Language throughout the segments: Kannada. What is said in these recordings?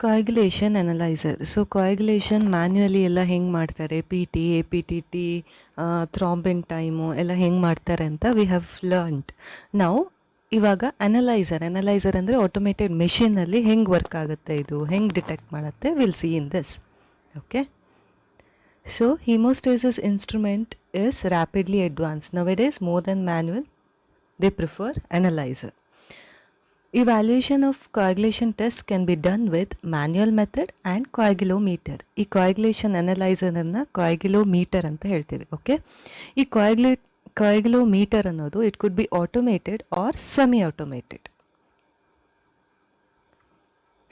Coagulation analyser so coagulation manually ಎಲ್ಲ ಹೆಂಗೆ ಮಾಡ್ತಾರೆ? P T A P T T thrombin time ಎಲ್ಲ ಹೆಂಗೆ ಮಾಡ್ತಾರೆ ಅಂತ ವಿ ಹ್ಯಾವ್ ಲರ್ನ್ಡ್ ನಾವು ಇವಾಗ ಅನಲೈಸರ್ ಅನಲೈಸರ್ ಅಂದರೆ ಆಟೋಮೇಟೆಡ್ ಮೆಷಿನಲ್ಲಿ ಹೆಂಗೆ ವರ್ಕ್ ಆಗುತ್ತೆ ಇದು? ಹೆಂಗೆ ಡಿಟೆಕ್ಟ್ ಮಾಡುತ್ತೆ? Will see in this okay so hemostasis instrument is rapidly advance now it is more than manual, they prefer analyzer. Evaluation of coagulation tests can be done with manual method and coagulometer. ಈ coagulation analyzer ಅನ್ನ coagulometer ಅಂತ ಹೇಳ್ತೀವಿ ಓಕೆ ಈ coagula coagulometer ಅನ್ನೋದು it could be automated or semi automated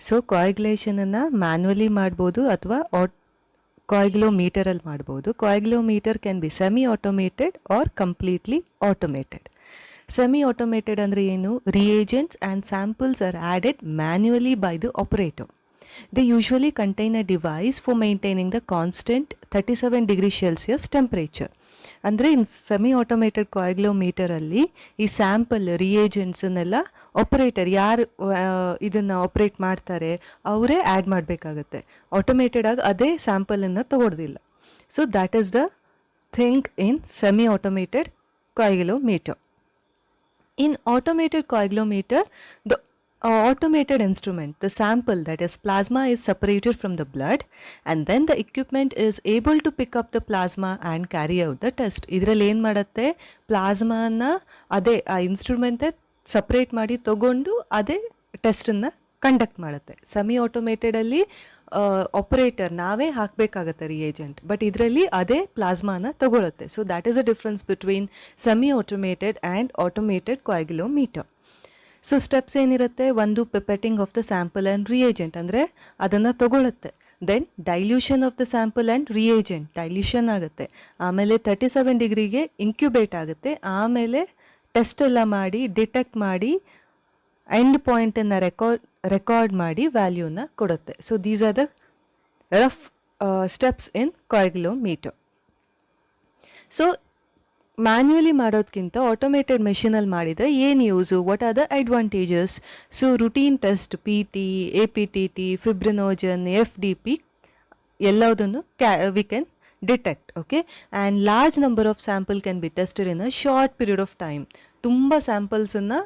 so ಕಾಯ್ಗುಲೇಷನನ್ನು manually ಮಾಡ್ಬೋದು ಅಥವಾ ಕಾಯ್ಗ್ಲೋಮೀಟರಲ್ಲಿ ಮಾಡ್ಬೋದು Coagulometer can be semi automated or completely automated semi automated ಅಂದರೆ ಏನು? Reagents and samples are added manually by the operator they usually contain device for maintaining the constant thirty seven degree Celsius temperature ಅಂದರೆ ಇನ್ ಸೆಮಿ ಆಟೋಮೇಟೆಡ್ ಕಾಯ್ಗ್ಲೋಮೀಟರಲ್ಲಿ ಈ ಸ್ಯಾಂಪಲ್ ರಿಯೇಜೆಂಟ್ಸನ್ನೆಲ್ಲ ಆಪರೇಟರ್ ಯಾರು ಇದನ್ನು ಆಪ್ರೇಟ್ ಮಾಡ್ತಾರೆ, ಅವರೇ ಆ್ಯಡ್ ಮಾಡಬೇಕಾಗತ್ತೆ. ಆಟೋಮೇಟೆಡ್ ಆಗಿ ಅದೇ ಸ್ಯಾಂಪಲನ್ನು ತಗೊಳ್ದಿಲ್ಲ. So that is the thing in semi automated coagulometer In automated coagulometer, the automated instrument, the sample that is plasma is separated from the blood and then the equipment is able to pick up the plasma and carry out the test. ಇದರಲ್ಲಿ ಏನು ಮಾಡುತ್ತೆ ಪ್ಲಾಸ್ಮಾನ ಅದೇ ಆ ಇನ್ಸ್ಟ್ರೂಮೆಂಟೇ ಸಪ್ರೇಟ್ ಮಾಡಿ ತಗೊಂಡು ಅದೇ ಟೆಸ್ಟನ್ನು ಕಂಡಕ್ಟ್ ಮಾಡುತ್ತೆ. ಸೆಮಿ ಆಟೋಮೇಟೆಡಲ್ಲಿ ಆಪರೇಟರ್ ನಾವೇ ಹಾಕಬೇಕಾಗತ್ತೆ ರಿಯೇಜೆಂಟ್ ಬಟ್ ಇದರಲ್ಲಿ ಅದೇ ಪ್ಲಾಸ್ಮಾನ ತಗೊಳುತ್ತೆ. So that is a difference between semi automated and automated coagulometer so steps ಏನಿರುತ್ತೆ? ಒಂದು pipetting of the sample and reagent ಅಂದರೆ ಅದನ್ನು ತಗೊಳುತ್ತೆ. Then dilution of the sample and reagent dilution ಆಗುತ್ತೆ. ಆಮೇಲೆ ತರ್ಟಿ ಸೆವೆನ್ ಡಿಗ್ರಿಗೆ ಇನ್ಕ್ಯುಬೇಟ್ ಆಗುತ್ತೆ. ಆಮೇಲೆ ಟೆಸ್ಟ್ ಎಲ್ಲ ಮಾಡಿ ಡಿಟೆಕ್ಟ್ ಮಾಡಿ ಎಂಡ್ ಪಾಯಿಂಟನ್ನು ರೆಕಾರ್ಡ್ ರೆಕಾರ್ಡ್ ಮಾಡಿ ವ್ಯಾಲ್ಯೂನ ಕೊಡುತ್ತೆ. So these are the rough steps in coagulometer so manually ಮಾಡೋದಕ್ಕಿಂತ ಆಟೋಮೇಟೆಡ್ ಮೆಷಿನಲ್ಲಿ ಮಾಡಿದರೆ ಏನು use what are the advantages so routine test P T A P T T fibrinogen F D P ಎಲ್ಲದನ್ನು ಕ್ಯಾ we can detect okay and large number of sample can be tested in a short period of time ತುಂಬ ಸ್ಯಾಂಪಲ್ಸನ್ನು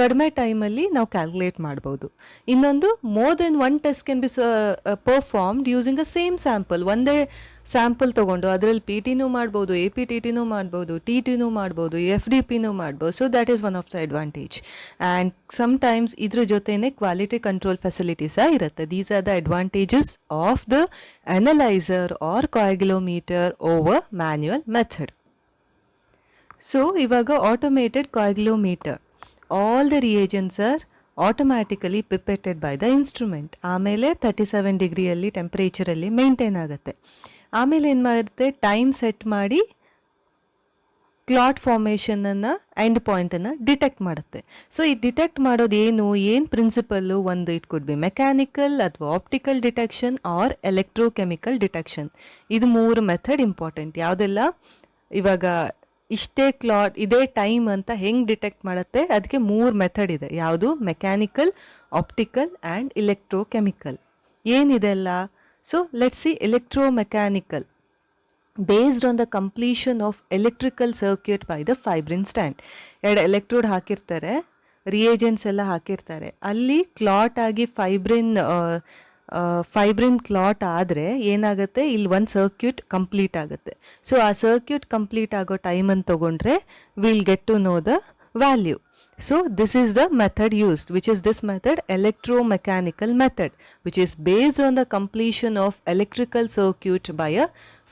ಕಡಿಮೆ ಟೈಮಲ್ಲಿ ನಾವು ಕ್ಯಾಲ್ಕುಲೇಟ್ ಮಾಡ್ಬೋದು. ಇನ್ನೊಂದು more than one test can be performed using a same sample ಒಂದೇ ಸ್ಯಾಂಪಲ್ ತೊಗೊಂಡು ಅದರಲ್ಲಿ ಪಿ ಟಿನೂ ಮಾಡ್ಬೋದು ಎ ಪಿ ಟಿ ಟಿನೂ ಮಾಡ್ಬೋದು ಟಿ ಟಿನೂ ಮಾಡ್ಬೋದು ಎಫ್ ಡಿ ಪಿನೂ ಮಾಡ್ಬೋದು. So that is one of the advantage and sometimes ಇದ್ರ ಜೊತೆನೇ ಕ್ವಾಲಿಟಿ ಕಂಟ್ರೋಲ್ ಫೆಸಿಲಿಟಿ ಸಹ ಇರುತ್ತೆ. These are the advantages of the analyser or coagulometer over manual method so ಇವಾಗ automated coagulometer all the reagents are automatically pipetted by the instrument ಆಮೇಲೆ ತರ್ಟಿ ಸೆವೆನ್ ಡಿಗ್ರಿಯಲ್ಲಿ ಟೆಂಪ್ರೇಚರಲ್ಲಿ ಮೇಂಟೈನ್ ಆಗುತ್ತೆ. ಆಮೇಲೆ ಏನು ಮಾಡುತ್ತೆ? ಟೈಮ್ ಸೆಟ್ ಮಾಡಿ ಕ್ಲಾಟ್ ಫಾರ್ಮೇಷನನ್ನು ಎಂಡ್ ಪಾಯಿಂಟನ್ನು ಡಿಟೆಕ್ಟ್ ಮಾಡುತ್ತೆ. ಸೊ ಈ ಡಿಟೆಕ್ಟ್ ಮಾಡೋದು ಏನು? ಏನು ಪ್ರಿನ್ಸಿಪಲ್ಲು ಒಂದು ಇಟ್ ಕುಡ್ ಬಿ ಮೆಕ್ಯಾನಿಕಲ್ ಅಥವಾ optical detection or electrochemical detection ಇದು ಮೂರು ಮೆಥಡ್ ಇಂಪಾರ್ಟೆಂಟ್ ಯಾವುದೆಲ್ಲ? ಇವಾಗ ಇಷ್ಟೇ ಕ್ಲಾಟ್ ಇದೇ ಟೈಮ್ ಅಂತ ಹೆಂಗೆ ಡಿಟೆಕ್ಟ್ ಮಾಡುತ್ತೆ? ಅದಕ್ಕೆ ಮೂರು ಮೆಥಡ್ ಇದೆ. ಯಾವುದು? ಮೆಕ್ಯಾನಿಕಲ್, ಆಪ್ಟಿಕಲ್ ಆ್ಯಂಡ್ ಇಲೆಕ್ಟ್ರೋಕೆಮಿಕಲ್ ಏನಿದೆಲ್ಲ so let see electro mechanical based on the completion of electrical circuit by the fibrin stand ಎರಡು ಎಲೆಕ್ಟ್ರೋಡ್ ಹಾಕಿರ್ತಾರೆ ರಿಯೇಜೆಂಟ್ಸ್ ಎಲ್ಲ ಹಾಕಿರ್ತಾರೆ. ಅಲ್ಲಿ ಕ್ಲಾಟ್ ಆಗಿ ಫೈಬ್ರಿನ್ ಫೈಬ್ರಿನ್ ಕ್ಲಾಟ್ ಆದರೆ ಏನಾಗುತ್ತೆ? ಇಲ್ಲಿ ಒಂದು ಸರ್ಕ್ಯೂಟ್ ಕಂಪ್ಲೀಟ್ ಆಗುತ್ತೆ. ಸೊ ಆ ಸರ್ಕ್ಯೂಟ್ ಕಂಪ್ಲೀಟ್ ಆಗೋ ಟೈಮನ್ನು ತೊಗೊಂಡ್ರೆ will get to know the value so this is the method used which is this method electro mechanical method which is based on the completion of electrical circuit by a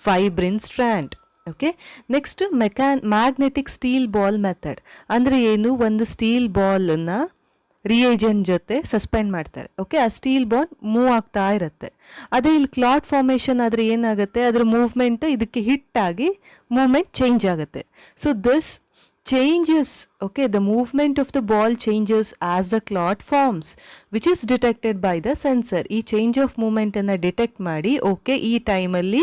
fibrin strand okay next mechan magnetic steel ball method ಅಂದರೆ ಏನು? ಒಂದು ಸ್ಟೀಲ್ ಬಾಲನ್ನು ರಿಯೇಜೆಂಟ್ ಜೊತೆ ಸಸ್ಪೆಂಡ್ ಮಾಡ್ತಾರೆ. ಓಕೆ ಆ ಸ್ಟೀಲ್ ಬಾಂಡ್ ಮೂವ್ ಆಗ್ತಾ ಇರುತ್ತೆ. ಆದರೆ ಇಲ್ಲಿ ಕ್ಲಾಟ್ ಫಾರ್ಮೇಷನ್ ಆದರೆ ಏನಾಗುತ್ತೆ? ಅದರ ಮೂವ್ಮೆಂಟ್ ಇದಕ್ಕೆ ಹಿಟ್ ಆಗಿ ಮೂವ್ಮೆಂಟ್ ಚೇಂಜ್ ಆಗುತ್ತೆ. So this changes okay the movement of the ball changes as the clot forms which is detected by the sensor ಈ ಚೇಂಜ್ ಆಫ್ ಮೂವ್ಮೆಂಟನ್ನು ಡಿಟೆಕ್ಟ್ ಮಾಡಿ ಓಕೆ ಈ ಟೈಮಲ್ಲಿ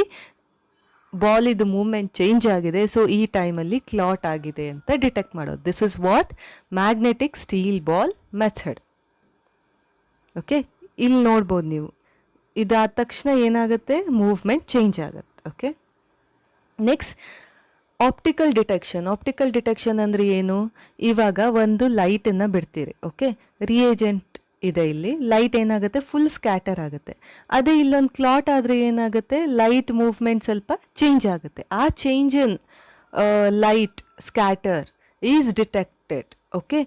ಬಾಲ್ ಇದು ಮೂವ್ಮೆಂಟ್ ಚೇಂಜ್ ಆಗಿದೆ, ಸೊ ಈ ಟೈಮಲ್ಲಿ ಕ್ಲಾಟ್ ಆಗಿದೆ ಅಂತ ಡಿಟೆಕ್ಟ್ ಮಾಡೋದು. This is what magnetic steel ball method okay ಇಲ್ಲಿ ನೋಡ್ಬೋದು ನೀವು. ಇದಾದ ತಕ್ಷಣ ಏನಾಗುತ್ತೆ? ಮೂವ್ಮೆಂಟ್ ಚೇಂಜ್ ಆಗುತ್ತೆ. Okay next optical detection optical detection ಅಂದರೆ ಏನು? ಇವಾಗ ಒಂದು ಲೈಟನ್ನು ಬಿಡ್ತೀರಿ. ಓಕೆ ರಿಯೇಜೆಂಟ್ ಇದೆ ಇಲ್ಲಿ. ಲೈಟ್ ಏನಾಗುತ್ತೆ? ಫುಲ್ ಸ್ಕ್ಯಾಟರ್ ಆಗುತ್ತೆ. ಅದೇ ಇಲ್ಲೊಂದು ಕ್ಲಾಟ್ ಆದರೆ ಏನಾಗುತ್ತೆ? ಲೈಟ್ ಮೂವ್ಮೆಂಟ್ ಸ್ವಲ್ಪ ಚೇಂಜ್ ಆಗುತ್ತೆ. ಆ change in light scatter is detected okay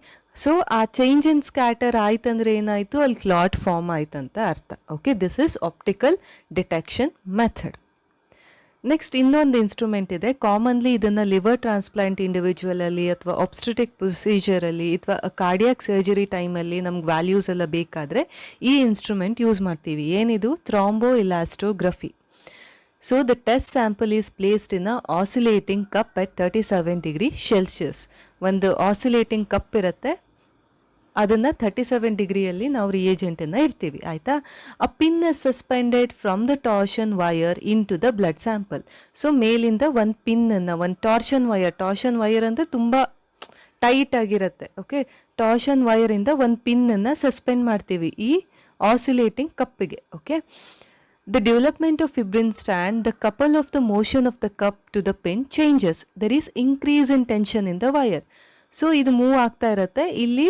so ಆ ಚೇಂಜ್ ಇನ್ ಸ್ಕ್ಯಾಟರ್ ಆಯ್ತಂದ್ರೆ ಏನಾಯಿತು? ಅಲ್ಲಿ ಕ್ಲಾಟ್ ಫಾರ್ಮ್ ಆಯ್ತಂತ ಅರ್ಥ. Okay this is optical detection method next ಇನ್ನೊಂದು ಇನ್ಸ್ಟ್ರೂಮೆಂಟ್ ಇದೆ. ಕಾಮನ್ಲಿ ಇದನ್ನು ಲಿವರ್ ಟ್ರಾನ್ಸ್ಪ್ಲಾಂಟ್ ಇಂಡಿವಿಜುವಲಲ್ಲಿ ಅಥವಾ ಒಬ್ಸ್ಟ್ರಿಟಿಕ್ ಪ್ರೊಸೀಜರಲ್ಲಿ ಅಥವಾ ಕಾರ್ಡಿಯಾಕ್ ಸರ್ಜರಿ ಟೈಮಲ್ಲಿ ನಮ್ಗೆ ವ್ಯಾಲ್ಯೂಸ್ ಎಲ್ಲ ಬೇಕಾದರೆ ಈ ಇನ್ಸ್ಟ್ರೂಮೆಂಟ್ ಯೂಸ್ ಮಾಡ್ತೀವಿ. ಏನಿದು? Thromboelastography so the test sample is placed in a oscillating cup at thirty seven degree Celsius ಒಂದು ಆಸಿಲೇಟಿಂಗ್ ಕಪ್ ಇರುತ್ತೆ ಅದನ್ನು ಥರ್ಟಿ ಸೆವೆನ್ ಡಿಗ್ರಿಯಲ್ಲಿ ನಾವು ರಿಯೇಜೆಂಟನ್ನು ಇರ್ತೀವಿ ಆಯಿತಾ? A pin suspended from the torsion wire in to the blood sample so ಮೇಲಿಂದ ಒಂದು ಪಿನ್ನನ್ನು ಒಂದು ಟಾರ್ಷನ್ ವಯರ್ ಟಾರ್ಷನ್ ವಯರ್ ಅಂದರೆ ತುಂಬ ಟೈಟ್ ಆಗಿರುತ್ತೆ ಓಕೆ ಟಾರ್ಷನ್ ವಯರಿಂದ ಒಂದು ಪಿನ್ನನ್ನು ಸಸ್ಪೆಂಡ್ ಮಾಡ್ತೀವಿ, ಈ oscillating ಕಪ್ಪಿಗೆ okay the development of fibrin stand the couple of the motion of the cup to the pin changes there is increase in tension in the wire so ಇದು ಮೂವ್ ಆಗ್ತಾ ಇರುತ್ತೆ. ಇಲ್ಲಿ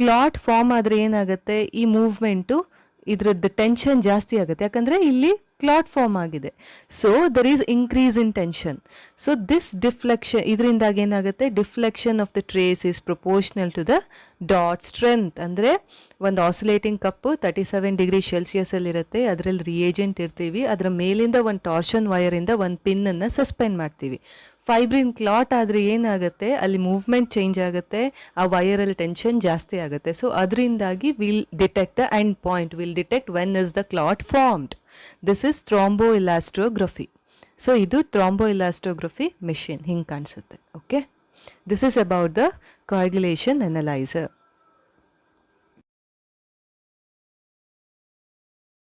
ಕ್ಲಾಟ್ ಫಾರ್ಮ್ ಆದರೆ ಏನಾಗುತ್ತೆ? ಈ ಮೂವ್ಮೆಂಟು ಇದ್ರದ್ದು ಟೆನ್ಷನ್ ಜಾಸ್ತಿ ಆಗುತ್ತೆ. ಯಾಕಂದರೆ ಇಲ್ಲಿ ಕ್ಲಾಟ್ ಫಾರ್ಮ್ ಆಗಿದೆ. So there is increase in tension so this deflection ಇದರಿಂದಾಗಿ ಏನಾಗುತ್ತೆ? Deflection of the trace is proportional to the dot strength ಅಂದರೆ ಒಂದು oscillating cup thirty seven degree ಸೆಲ್ಸಿಯಸಲ್ಲಿರುತ್ತೆ ಅದರಲ್ಲಿ ರಿಯೇಜೆಂಟ್ ಇರ್ತೀವಿ. ಅದರ ಮೇಲಿಂದ ಒಂದು ಟಾರ್ಷನ್ ವಯರಿಂದ ಒಂದು ಪಿನ್ನನ್ನು ಸಸ್ಪೆಂಡ್ ಮಾಡ್ತೀವಿ. ಫೈಬ್ರಿನ್ ಕ್ಲಾಟ್ ಆದರೆ ಏನಾಗುತ್ತೆ? ಅಲ್ಲಿ ಮೂವ್ಮೆಂಟ್ ಚೇಂಜ್ ಆಗುತ್ತೆ. ಆ ವಯರಲ್ಲಿ ಟೆನ್ಷನ್ ಜಾಸ್ತಿ ಆಗುತ್ತೆ. ಸೊ ಅದರಿಂದಾಗಿ will detect the end point will detect when is the clot formed this is thromboelastography so ಇದು ಥ್ರಾಂಬೋ ಇಲಾಸ್ಟ್ರೋಗ್ರಫಿ ಮೆಷಿನ್ ಹಿಂಗೆ ಕಾಣಿಸುತ್ತೆ. Okay this is about the coagulation analyzer